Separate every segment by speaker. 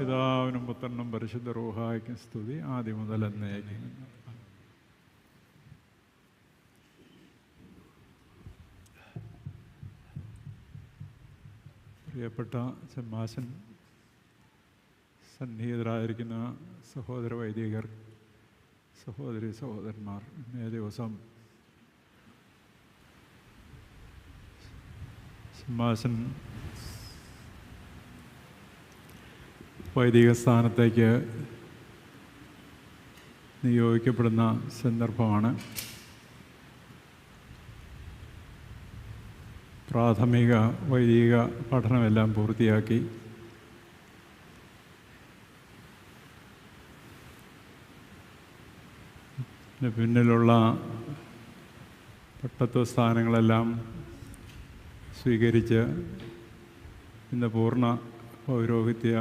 Speaker 1: പിതാവിനും പുത്രനും പരിശുദ്ധ റൂഹായ്ക്കും സ്തുതി. ആദ്യം മുതൽ എന്നേക്കും. പ്രിയപ്പെട്ട ചെമ്മാശൻ സന്നിഹിതരായിരിക്കുന്ന സഹോദര വൈദികർ സഹോദരി സഹോദരന്മാർ ഇന്നേ ദിവസം സിംഹാസൻ വൈദിക സ്ഥാനത്തേക്ക് നിയോഗിക്കപ്പെടുന്ന സന്ദർഭമാണ് പ്രാഥമിക വൈദിക പഠനമെല്ലാം പൂർത്തിയാക്കി. പിന്നിലുള്ള പട്ടത്വ സ്ഥാനങ്ങളെല്ലാം സ്വീകരിച്ച് ഇന്ന് പൂർണ പൗരോഹിത്യ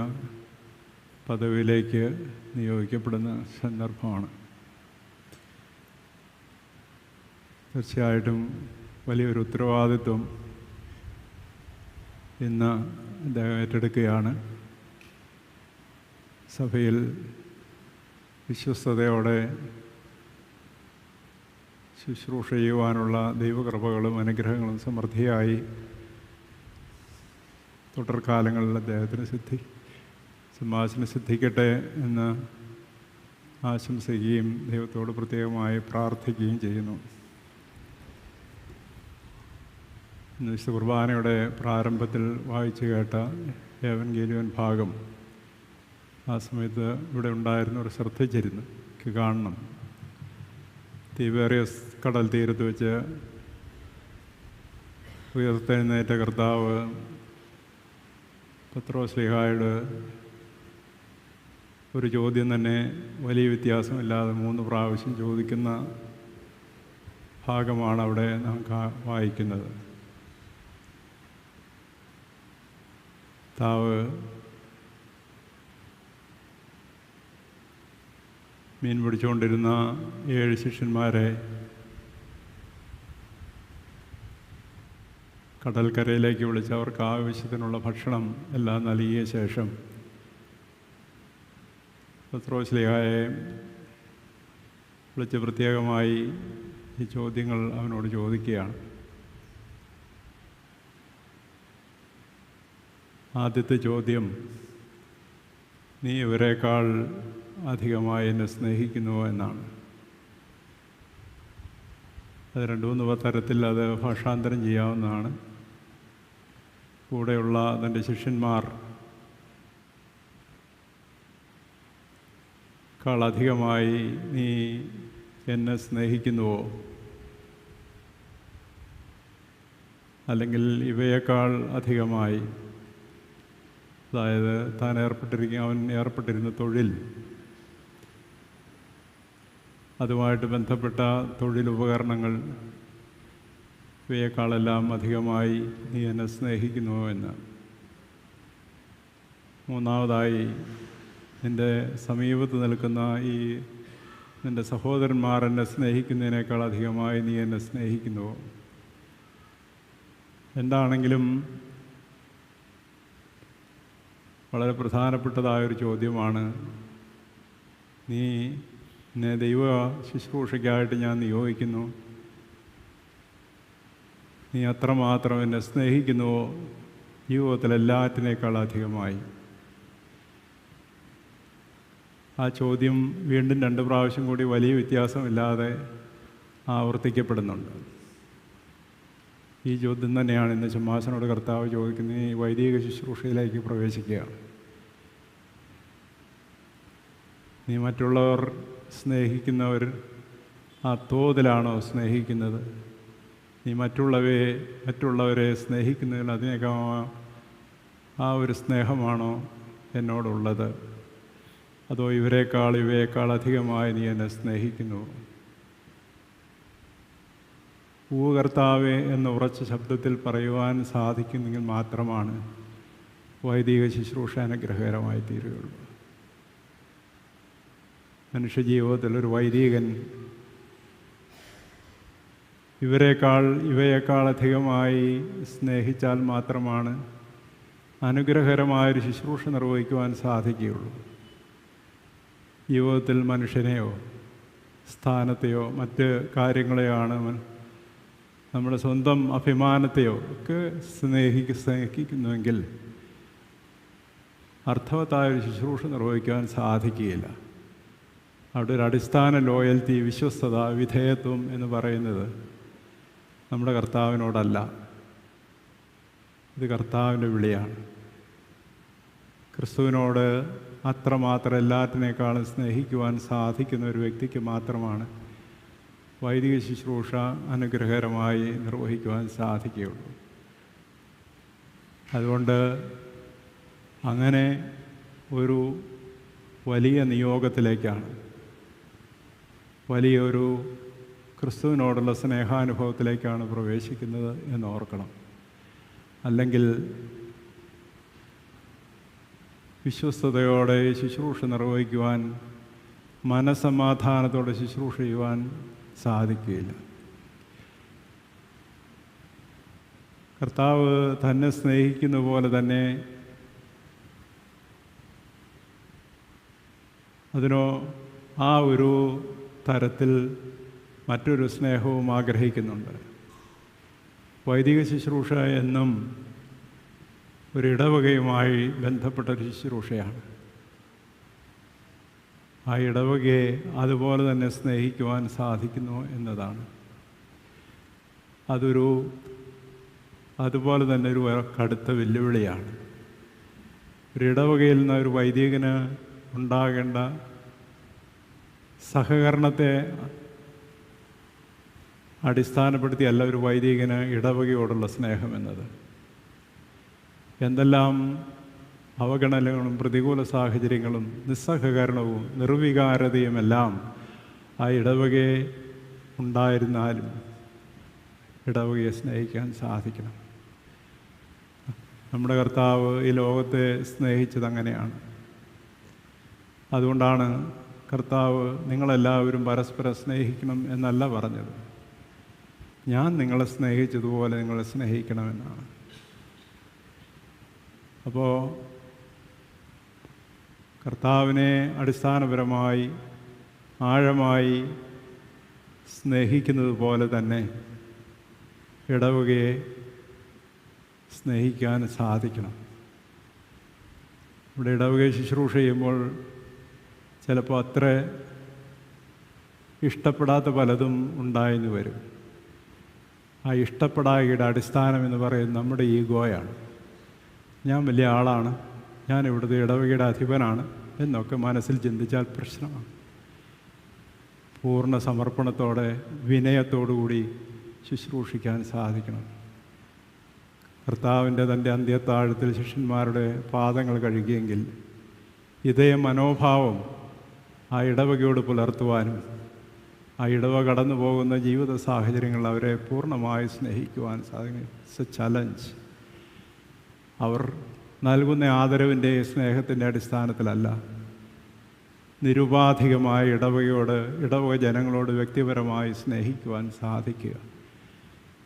Speaker 1: പദവിയിലേക്ക് നിയോഗിക്കപ്പെടുന്ന സന്ദർഭമാണ്. തീർച്ചയായിട്ടും വലിയൊരു ഉത്തരവാദിത്വം ഇന്ന് അദ്ദേഹം ഏറ്റെടുക്കുകയാണ്. സഭയിൽ വിശ്വസ്തയോടെ ശുശ്രൂഷ ചെയ്യുവാനുള്ള ദൈവകൃപകളും അനുഗ്രഹങ്ങളും സമൃദ്ധിയായി തുടർകാലങ്ങളിൽ അദ്ദേഹത്തിന് സിദ്ധി സിംഹാസനം സിദ്ധിക്കട്ടെ എന്ന് ആശംസിക്കുകയും ദൈവത്തോട് പ്രത്യേകമായി പ്രാർത്ഥിക്കുകയും ചെയ്യുന്നു. വിശുദ്ധ കുർബാനയുടെ പ്രാരംഭത്തിൽ വായിച്ചു കേട്ട ഏവൻ ഗേലുവൻ ഭാഗം ആ സമയത്ത് ഇവിടെ ഉണ്ടായിരുന്നവർ ശ്രദ്ധിച്ചിരുന്നു. കാണണം. തീവേറിയ കടൽ തീരത്ത് വെച്ച് ഉയർത്തെഴുന്നേറ്റ കർത്താവ് പത്രോസ്ലിഹായുടെ ഒരു ചോദ്യം തന്നെ വലിയ വ്യത്യാസമില്ലാതെ മൂന്ന് പ്രാവശ്യം ചോദിക്കുന്ന ഭാഗമാണ് അവിടെ നാം വായിക്കുന്നത്. താവ് മീൻ പിടിച്ചുകൊണ്ടിരുന്ന ഏഴ് ശിഷ്യന്മാരെ കടൽക്കരയിലേക്ക് വിളിച്ച് അവർക്ക് ആവശ്യത്തിനുള്ള ഭക്ഷണം എല്ലാം നൽകിയ ശേഷം പത്രോസ്ലിഹായെ വിളിച്ച് പ്രത്യേകമായി ഈ ചോദ്യങ്ങൾ അവനോട് ചോദിക്കുകയാണ്. ആദ്യത്തെ ചോദ്യം നീ ഇവരെക്കാൾ അധികമായി എന്നെ സ്നേഹിക്കുന്നുവോ എന്നാണ്. അത് രണ്ട് മൂന്ന് തരത്തിൽ അത് ഭാഷാന്തരം ചെയ്യാവുന്നതാണ്. കൂടെയുള്ള തന്റെ ശിഷ്യന്മാർ ക്കാൾ അധികമായി നീ എന്നെ സ്നേഹിക്കുന്നുവോ? അല്ലെങ്കിൽ ഇവയേക്കാൾ അധികമായി? അതായത് താൻ ഏർപ്പെട്ടിരിക്കുന്ന അവൻ ഏർപ്പെട്ടിരുന്ന തൊഴിൽ. അതുമായിട്ട് ബന്ധപ്പെട്ട തൊഴിലുപകരണങ്ങൾ. ഇവയേക്കാളെല്ലാം അധികമായി നീ എന്നെ സ്നേഹിക്കുന്നുവോ എന്ന്. മൂന്നാമതായി നിന്റെ സമീപത്ത് നിൽക്കുന്ന ഈ നിന്റെ സഹോദരന്മാർ എന്നെ സ്നേഹിക്കുന്നതിനേക്കാൾ അധികമായി നീ എന്നെ സ്നേഹിക്കുന്നു. എന്താണെങ്കിലും വളരെ പ്രധാനപ്പെട്ടതായൊരു ചോദ്യമാണ്. നീ എന്നെ ദൈവ ശുശ്രൂഷയ്ക്കായിട്ട് ഞാൻ നിയോഗിക്കുന്നു. നീ അത്രമാത്രം എന്നെ സ്നേഹിക്കുന്നുവോ ജീവിതത്തിലെല്ലാറ്റിനേക്കാൾ അധികമായി. ആ ചോദ്യം വീണ്ടും രണ്ട് പ്രാവശ്യം കൂടി വലിയ വ്യത്യാസമില്ലാതെ ആവർത്തിക്കപ്പെടുന്നുണ്ട്. ഈ ചോദ്യം തന്നെയാണ് ഇന്ന് ചുമ്മാസനോട് കർത്താവ് ചോദിക്കുന്നത് ഈ വൈദിക ശുശ്രൂഷയിലേക്ക് പ്രവേശിക്കുക നീ മറ്റുള്ളവർ സ്നേഹിക്കുന്നവർ ആ തോതിലാണോ സ്നേഹിക്കുന്നത്? നീ മറ്റുള്ളവയെ മറ്റുള്ളവരെ സ്നേഹിക്കുന്നതിൽ അതിനേക്കാൾ ആ ഒരു സ്നേഹമാണോ എന്നോടുള്ളത്? അതോ ഇവരെക്കാൾ ഇവയേക്കാൾ അധികമായി നീ എന്നെ സ്നേഹിക്കുന്നു? ഭൂകർത്താവെ എന്ന ഉറച്ച ശബ്ദത്തിൽ പറയുവാൻ സാധിക്കുന്നെങ്കിൽ മാത്രമാണ് വൈദിക ശുശ്രൂഷ അനുഗ്രഹകരമായി തീരുകയുള്ളൂ. മനുഷ്യജീവിതത്തിൽ ഒരു വൈദികൻ ഇവരെക്കാൾ ഇവയേക്കാൾ അധികമായി സ്നേഹിച്ചാൽ മാത്രമാണ് അനുഗ്രഹകരമായൊരു ശുശ്രൂഷ നിർവഹിക്കുവാൻ സാധിക്കുകയുള്ളൂ. ജീവിതത്തിൽ മനുഷ്യനെയോ സ്ഥാനത്തെയോ മറ്റ് കാര്യങ്ങളെയാണ് നമ്മുടെ സ്വന്തം അഭിമാനത്തെയോ ഒക്കെ സ്നേഹിക്ക് സ്നേഹിക്കുന്നുവെങ്കിൽ അർത്ഥവത്തായ ഒരു ശുശ്രൂഷ നിർവഹിക്കാൻ സാധിക്കുകയില്ല. അവിടെ ഒരു അടിസ്ഥാന ലോയൽറ്റി വിശ്വസ്തത വിധേയത്വം എന്ന് പറയുന്നത് നമ്മുടെ കർത്താവിനോടല്ല. ഇത് കർത്താവിന്റെ വിളിയാണ്. ക്രിസ്തുവിനോട് അത്രമാത്രം എല്ലാറ്റിനേക്കാളും സ്നേഹിക്കുവാൻ സാധിക്കുന്ന ഒരു വ്യക്തിക്ക് മാത്രമാണ് വൈദിക ശുശ്രൂഷ അനുഗ്രഹകരമായി നിർവഹിക്കുവാൻ സാധിക്കുകയുള്ളൂ. അതുകൊണ്ട് അങ്ങനെ ഒരു വലിയ നിയോഗത്തിലേക്കാണ് വലിയൊരു ക്രിസ്തുവിനോടുള്ള സ്നേഹാനുഭവത്തിലേക്കാണ് പ്രവേശിക്കുന്നത് എന്ന് ഓർക്കണം. അല്ലെങ്കിൽ വിശ്വസ്തയോടെ ശുശ്രൂഷ നിർവഹിക്കുവാൻ മനസമാധാനത്തോടെ ശുശ്രൂഷ ചെയ്യുവാൻ സാധിക്കുകയില്ല. കർത്താവ് തന്നെ സ്നേഹിക്കുന്ന പോലെ തന്നെ അതിനോ ആ ഒരു തരത്തിൽ മറ്റൊരു സ്നേഹവും ആഗ്രഹിക്കുന്നുണ്ട്. വൈദിക ശുശ്രൂഷ എന്നും ഒരു ഇടവകയുമായി ബന്ധപ്പെട്ട ഒരു ശുശ്രൂഷയാണ്. ആ ഇടവകയെ അതുപോലെ തന്നെ സ്നേഹിക്കുവാൻ സാധിക്കുന്നു എന്നതാണ്. അതൊരു അതുപോലെ തന്നെ ഒരു കടുത്ത വെല്ലുവിളിയാണ്. ഒരു ഇടവകയിൽ നിന്ന് ഒരു വൈദികന് ഉണ്ടാകേണ്ട സഹകരണത്തെ അടിസ്ഥാനപ്പെടുത്തിയല്ല ഒരു വൈദികന് ഇടവകയോടുള്ള സ്നേഹം എന്നത്. എന്തെല്ലാം അവഗണനകളും പ്രതികൂല സാഹചര്യങ്ങളും നിസ്സഹകരണവും നിർവികാരതയുമെല്ലാം ആ ഇടവകയെ ഉണ്ടായിരുന്നാലും ഇടവകയെ സ്നേഹിക്കാൻ സാധിക്കണം. നമ്മുടെ കർത്താവ് ഈ ലോകത്തെ സ്നേഹിച്ചത് അങ്ങനെയാണ്. അതുകൊണ്ടാണ് കർത്താവ് നിങ്ങളെല്ലാവരും പരസ്പരം സ്നേഹിക്കണം എന്നല്ല പറഞ്ഞത്. ഞാൻ നിങ്ങളെ സ്നേഹിച്ചതുപോലെ നിങ്ങളെ സ്നേഹിക്കണമെന്നാണ്. അപ്പോൾ കർത്താവിനെ അടിസ്ഥാനപരമായി ആഴമായി സ്നേഹിക്കുന്നത് പോലെ തന്നെ ഇടവകയെ സ്നേഹിക്കാൻ സാധിക്കണം. ഇവിടെ ഇടവകയെ ശുശ്രൂഷ ചെയ്യുമ്പോൾ ചിലപ്പോൾ അത്ര ഇഷ്ടപ്പെടാത്ത പലതും ഉണ്ടായെന്ന് വരും. ആ ഇഷ്ടപ്പെടായിയുടെ അടിസ്ഥാനം എന്ന് പറയുന്നത് നമ്മുടെ ഈഗോയാണ്. ഞാൻ വലിയ ആളാണ്. ഞാൻ ഇവിടുത്തെ ഇടവകയുടെ അധിപനാണ് എന്നൊക്കെ മനസ്സിൽ ചിന്തിച്ചാൽ പ്രശ്നമാണ്. പൂർണ സമർപ്പണത്തോടെ വിനയത്തോടുകൂടി ശുശ്രൂഷിക്കാൻ സാധിക്കണം. കർത്താവിന്റെ തന്റെ അന്ത്യത്താഴത്തിൽ ശിഷ്യന്മാരുടെ പാദങ്ങൾ കഴുകിയെങ്കിൽ ഇതേ മനോഭാവം ആ ഇടവകയോട് പുലർത്തുവാനും ആ ഇടവ കടന്നു പോകുന്ന ജീവിത സാഹചര്യങ്ങൾ അവരെ പൂർണമായി സ്നേഹിക്കുവാൻ സാധിക്കും. ഇറ്റ്സ് എ ചലഞ്ച് അവർ നൽകുന്ന ആദരവിന്റെ സ്നേഹത്തിന്റെ അടിസ്ഥാനത്തിലല്ല. നിരുപാധികമായ ഇടവകയോട് ഇടവക ജനങ്ങളോട് വ്യക്തിപരമായി സ്നേഹിക്കുവാൻ സാധിക്കുക.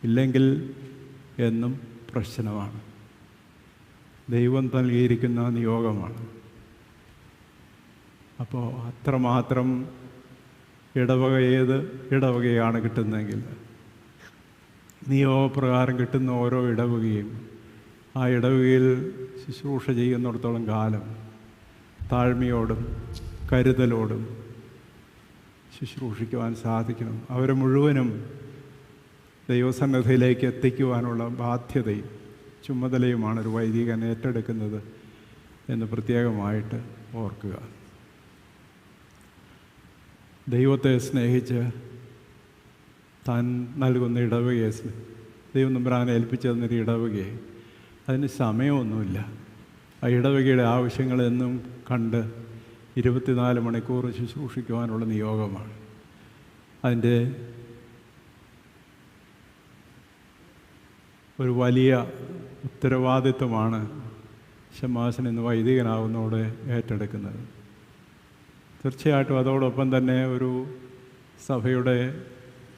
Speaker 1: ഇല്ലെങ്കിൽ എന്നും പ്രശ്നമാണ്. ദൈവം നൽകിയിരിക്കുന്ന നിയോഗമാണ്. അപ്പോൾ അത്രമാത്രം ഇടവക ഏത് ഇടവകയാണ് കിട്ടുന്നതെങ്കിൽ നിയോഗപ്രകാരം കിട്ടുന്ന ഓരോ ഇടവകയും ആ ഇടവകയിൽ ശുശ്രൂഷ ചെയ്യുന്നിടത്തോളം കാലം താഴ്മയോടും കരുതലോടും ശുശ്രൂഷിക്കുവാൻ സാധിക്കണം. അവരെ മുഴുവനും ദൈവസന്നദ്ധയിലേക്ക് എത്തിക്കുവാനുള്ള ബാധ്യതയും ചുമതലയുമാണ് ഒരു വൈദികൻ ഏറ്റെടുക്കുന്നത് എന്ന് പ്രത്യേകമായിട്ട് ഓർക്കുക. ദൈവത്തെ സ്നേഹിച്ച് താൻ നൽകുന്ന ഇടവകയെ ദൈവം നമ്പ്രാനെ ഏൽപ്പിച്ചു തന്നൊരു ഇടവകയെ അതിന് സമയമൊന്നുമില്ല. ആ ഇടവകയുടെ ആവശ്യങ്ങളെന്നും കണ്ട് ഇരുപത്തിനാല് മണിക്കൂർ ശുശ്രൂഷിക്കുവാനുള്ള നിയോഗമാണ്. അതിന്റെ ഒരു വലിയ ഉത്തരവാദിത്വമാണ് ഷമാസൻ ഇന്ന് വൈദികനാവുന്നതോടെ ഏറ്റെടുക്കുന്നത്. തീർച്ചയായിട്ടും അതോടൊപ്പം തന്നെ ഒരു സഭയുടെ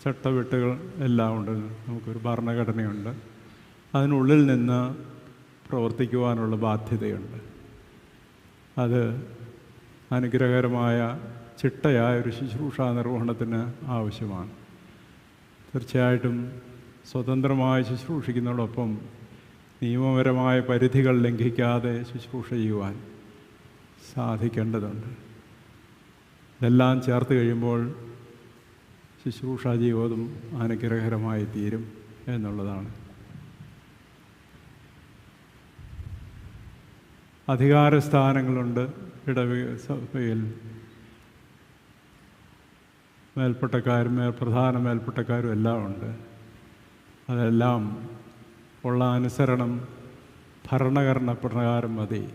Speaker 1: ചട്ടവെട്ടുകൾ എല്ലാം ഉണ്ട്. നമുക്കൊരു ഭരണഘടനയുണ്ട്. അതിനുള്ളിൽ നിന്ന് പ്രവർത്തിക്കുവാനുള്ള ബാധ്യതയുണ്ട്. അത് അനുഗ്രഹകരമായ ചിട്ടയായ ഒരു ശുശ്രൂഷ നിർവഹണത്തിന് ആവശ്യമാണ്. തീർച്ചയായിട്ടും സ്വതന്ത്രമായി ശുശ്രൂഷിക്കുന്നതോടൊപ്പം നിയമപരമായ പരിധികൾ ലംഘിക്കാതെ ശുശ്രൂഷ ചെയ്യുവാൻ സാധിക്കേണ്ടതുണ്ട്. ഇതെല്ലാം ചേർത്ത് കഴിയുമ്പോൾ ശുശ്രൂഷ ജീവിതം അനുഗ്രഹകരമായി തീരും എന്നുള്ളതാണ്. അധികാരസ്ഥാനങ്ങളുണ്ട് ഇടവ സഭയിൽ. മേൽപ്പെട്ടക്കാരും മേൽ പ്രധാന മേൽപ്പെട്ടക്കാരും എല്ലാം ഉണ്ട്. അതെല്ലാം ഉള്ള അനുസരണം ഭരണഘടന പ്രകാരം മതി.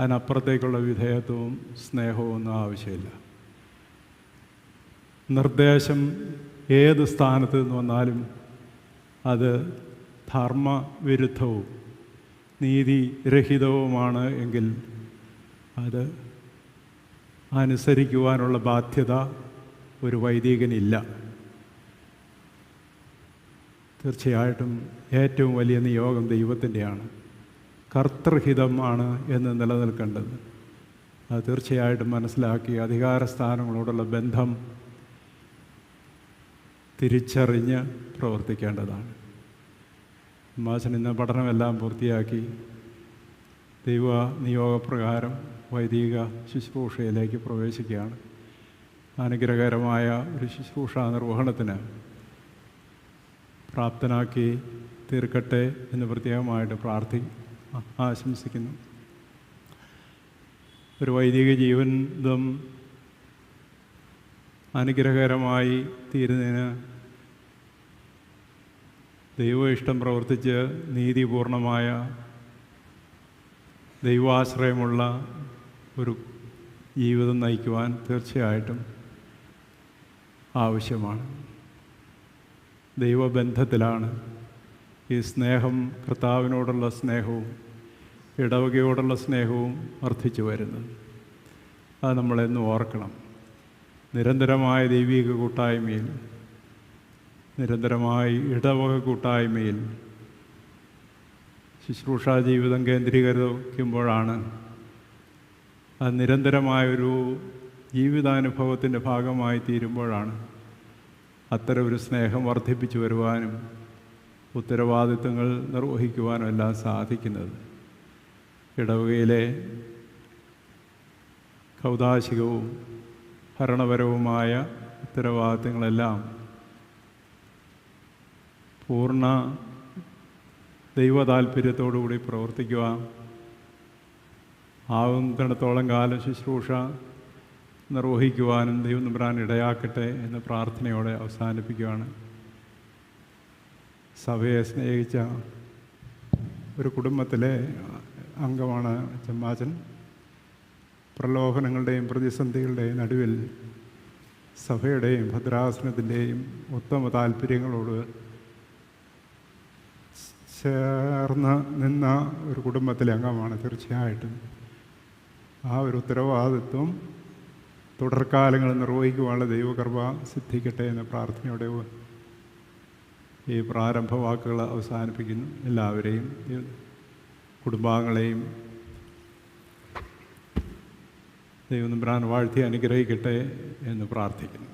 Speaker 1: അതിനപ്പുറത്തേക്കുള്ള വിധേയത്വവും സ്നേഹവും ഒന്നും ആവശ്യമില്ല. നിർദ്ദേശം ഏത് സ്ഥാനത്ത് നിന്ന് വന്നാലും അത് ധർമ്മവിരുദ്ധവും നീതിരഹിതവുമാണ് എങ്കിൽ അത് അനുസരിക്കുവാനുള്ള ബാധ്യത ഒരു വൈദികനില്ല. തീർച്ചയായിട്ടും ഏറ്റവും വലിയ നിയോഗം ദൈവത്തിന്റെയാണ്. കർത്തൃഹിതമാണ് എന്ന് നിലനിൽക്കേണ്ടത്. അത് തീർച്ചയായിട്ടും മനസ്സിലാക്കി അധികാരസ്ഥാനങ്ങളോടുള്ള ബന്ധം തിരിച്ചറിഞ്ഞ് പ്രവർത്തിക്കേണ്ടതാണ്. മാസൻ ഇന്ന് പഠനമെല്ലാം പൂർത്തിയാക്കി. ദൈവ നിയോഗപ്രകാരം വൈദിക ശുശ്രൂഷയിലേക്ക് പ്രവേശിക്കുകയാണ്. അനുഗ്രഹകരമായ ഒരു ശുശ്രൂഷ നിർവഹണത്തിന് പ്രാപ്തനാക്കി തീർക്കട്ടെ എന്ന് പ്രത്യേകമായിട്ട് പ്രാർത്ഥി ആശംസിക്കുന്നു. ഒരു വൈദിക ജീവിതം അനുഗ്രഹകരമായി തീരുന്നതിന് ദൈവ ഇഷ്ടം പ്രവർത്തിച്ച് നീതിപൂർണമായ ദൈവാശ്രയമുള്ള ഒരു ജീവിതം നയിക്കുവാൻ തീർച്ചയായിട്ടും ആവശ്യമാണ്. ദൈവബന്ധത്തിലാണ് ഈ സ്നേഹം കർത്താവിനോടുള്ള സ്നേഹവും ഇടവകയോടുള്ള സ്നേഹവും വർദ്ധിച്ചു വരുന്നത്. അത് നമ്മളെന്നും ഓർക്കണം. നിരന്തരമായ ദൈവിക കൂട്ടായ്മയിൽ നിരന്തരമായി ഇടവക കൂട്ടായ്മയിൽ ശുശ്രൂഷാ ജീവിതം കേന്ദ്രീകരിക്കുമ്പോഴാണ് അത് നിരന്തരമായൊരു ജീവിതാനുഭവത്തിന്റെ ഭാഗമായി തീരുമ്പോഴാണ് അത്തരം ഒരു സ്നേഹം വർദ്ധിപ്പിച്ചു വരുവാനും ഉത്തരവാദിത്തങ്ങൾ നിർവഹിക്കുവാനും എല്ലാം സാധിക്കുന്നത്. ഇടവകയിലെ കൗതാശികവും ഭരണപരവുമായ ഉത്തരവാദിത്തങ്ങളെല്ലാം പൂർണ ദൈവ താല്പര്യത്തോടുകൂടി പ്രവർത്തിക്കുക. ആവുന്നിടത്തോളം കാലം ശുശ്രൂഷ നിർവഹിക്കുവാനും ദൈവം നമ്പരാൻ ഇടയാക്കട്ടെ എന്ന പ്രാർത്ഥനയോടെ അവസാനിപ്പിക്കുകയാണ്. സഭയെ സ്നേഹിച്ച ഒരു കുടുംബത്തിലെ അംഗമാണ് ചെമ്മാച്ചൻ പ്രലോഭനങ്ങളുടെയും പ്രതിസന്ധികളുടെയും നടുവിൽ സഭയുടെയും ഭദ്രാസനത്തിന്റെയും ഉത്തമ താല്പര്യങ്ങളോട് ചേർന്ന് നിന്ന ഒരു കുടുംബത്തിലെ അംഗമാണ് തീർച്ചയായിട്ടും. ആ ഒരു ഉത്തരവാദിത്വം തുടർക്കാലങ്ങൾ നിർവഹിക്കുവാനുള്ള ദൈവകൃപ സിദ്ധിക്കട്ടെ എന്ന പ്രാർത്ഥനയോടെ ഈ പ്രാരംഭ വാക്കുകൾ അവസാനിപ്പിക്കുന്നു. എല്ലാവരെയും കുടുംബാംഗങ്ങളെയും ദൈവം നമ്പ്രാൻ വാഴ്ത്തി അനുഗ്രഹിക്കട്ടെ എന്ന് പ്രാർത്ഥിക്കുന്നു.